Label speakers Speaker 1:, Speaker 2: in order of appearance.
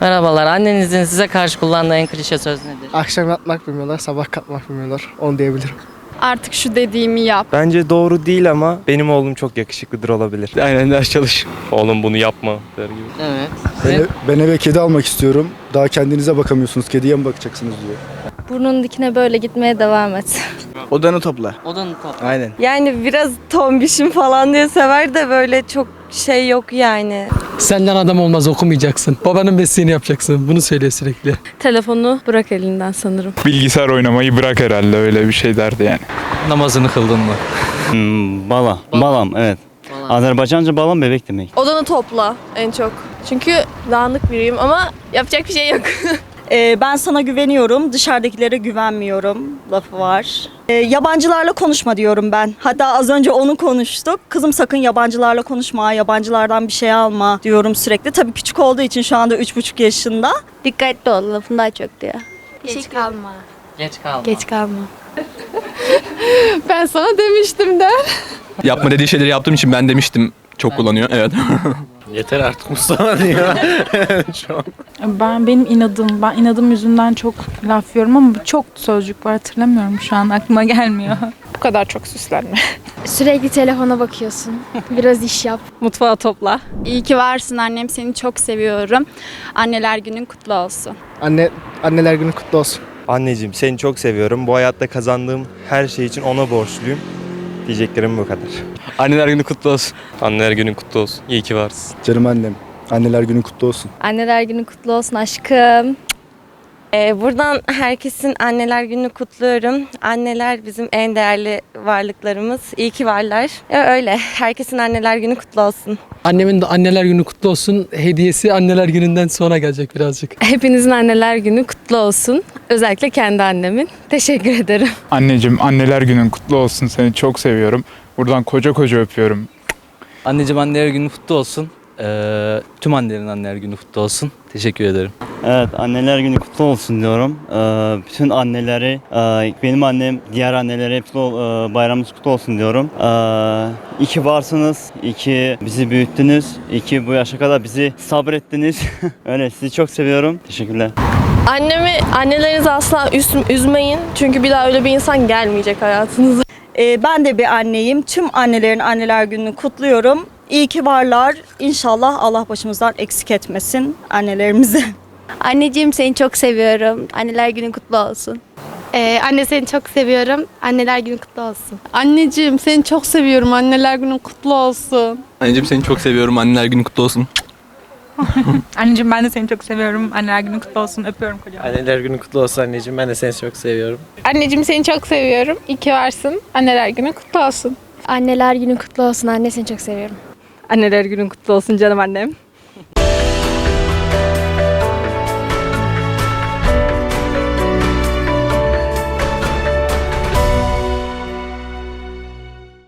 Speaker 1: Merhabalar. Annenizin size karşı kullandığı en klişe söz nedir?
Speaker 2: Akşam yatmak bilmiyorlar, sabah kalkmak bilmiyorlar. Onu diyebilirim.
Speaker 3: Artık şu dediğimi yap.
Speaker 4: Bence doğru değil ama benim oğlum çok yakışıklıdır olabilir.
Speaker 5: Aynen ders çalış. Oğlum bunu yapma der gibi.
Speaker 1: Evet.
Speaker 6: Ben, ben eve kedi almak istiyorum. Daha kendinize bakamıyorsunuz. Kediye mi bakacaksınız diyor.
Speaker 7: Burnun dikine böyle gitmeye devam et.
Speaker 5: Odanı topla.
Speaker 1: Odanın top.
Speaker 5: Aynen.
Speaker 8: Yani biraz tombişim falan diye sever de böyle çok şey yok yani.
Speaker 9: Senden adam olmaz okumayacaksın. Babanın mesleğini yapacaksın. Bunu söylüyor sürekli.
Speaker 7: Telefonu bırak elinden sanırım.
Speaker 10: Bilgisayar oynamayı bırak herhalde öyle bir şey derdi yani.
Speaker 5: Namazını kıldın mı?
Speaker 11: Hmm, bala. Balam evet. Azerbaycanca balam bebek demek.
Speaker 3: Odanı topla en çok. Çünkü dağınık biriyim ama yapacak bir şey yok.
Speaker 8: Ee, ben sana güveniyorum, dışarıdakilere güvenmiyorum lafı var. Ee, yabancılarla konuşma diyorum ben. Hatta az önce onu konuştuk. Kızım sakın yabancılarla konuşma, yabancılardan bir şey alma diyorum sürekli. Tabii küçük olduğu için şu anda 3,5 yaşında.
Speaker 7: Dikkatli ol lafın daha çok diyor. Geç kalma.
Speaker 1: Geç kalma.
Speaker 7: Geç kalma.
Speaker 3: ben sana demiştim de.
Speaker 5: Yapma dediği şeyleri yaptığım için ben demiştim. Çok kullanıyor. Evet.
Speaker 4: Yeter artık Mustafa diyor. An.
Speaker 12: Ben benim inadım, ben inadım yüzünden çok laf yiyorum ama çok sözcük var hatırlamıyorum şu an aklıma gelmiyor.
Speaker 3: Bu kadar çok süslenme.
Speaker 7: Sürekli telefona bakıyorsun. Biraz iş yap.
Speaker 3: Mutfağı topla.
Speaker 12: İyi ki varsın annem seni çok seviyorum. Anneler günün kutlu olsun.
Speaker 2: Anne, anneler günü kutlu olsun.
Speaker 4: Anneciğim seni çok seviyorum. Bu hayatta kazandığım her şey için ona borçluyum. Diyeceklerim bu kadar.
Speaker 5: Anneler günü kutlu olsun.
Speaker 4: Anneler günün kutlu olsun. İyi ki varsın.
Speaker 6: Canım annem. Anneler günü kutlu olsun.
Speaker 7: Anneler günü kutlu olsun aşkım.
Speaker 8: Ee, buradan herkesin anneler gününü kutluyorum. Anneler bizim en değerli varlıklarımız. İyi ki varlar. Ya öyle. Herkesin anneler günü kutlu olsun.
Speaker 9: Annemin de anneler günü kutlu olsun. Hediyesi anneler gününden sonra gelecek birazcık.
Speaker 7: Hepinizin anneler günü kutlu olsun. Özellikle kendi annemin. Teşekkür ederim.
Speaker 10: Anneciğim anneler günün kutlu olsun. Seni çok seviyorum. Buradan koca koca öpüyorum.
Speaker 5: Anneciğim anneler günü kutlu olsun. Ee, tüm annelerin anneler günü kutlu olsun. Teşekkür ederim.
Speaker 11: Evet anneler günü kutlu olsun diyorum. Ee, bütün anneleri, e, benim annem, diğer anneleri hepsi e, bayramınız kutlu olsun diyorum. Ee, iyi ki varsınız, iyi ki bizi büyüttünüz, iyi ki bu yaşa kadar bizi sabrettiniz. Öyle sizi çok seviyorum. Teşekkürler.
Speaker 3: Annemi, annelerinizi asla üz- üzmeyin. Çünkü bir daha öyle bir insan gelmeyecek hayatınıza.
Speaker 8: Ee, ben de bir anneyim. Tüm annelerin anneler gününü kutluyorum. İyi ki varlar. İnşallah Allah başımızdan eksik etmesin annelerimizi.
Speaker 7: Anneciğim seni çok seviyorum. Anneler günün kutlu olsun.
Speaker 3: Ee, anne seni çok seviyorum. Anneler günü kutlu olsun. Anneciğim seni çok seviyorum. Anneler günün kutlu olsun.
Speaker 5: Anneciğim seni çok seviyorum. Anneler günü kutlu olsun.
Speaker 12: Anneciğim ben de seni çok seviyorum. Anneler günün kutlu olsun. Öpüyorum kocaman.
Speaker 4: Anneler günü kutlu olsun anneciğim. Ben de seni çok seviyorum.
Speaker 3: Anneciğim seni çok seviyorum. İyi ki varsın. Anneler günü kutlu olsun.
Speaker 7: Anneler günün kutlu olsun. Anne seni çok seviyorum.
Speaker 8: Anneler günün kutlu olsun canım annem.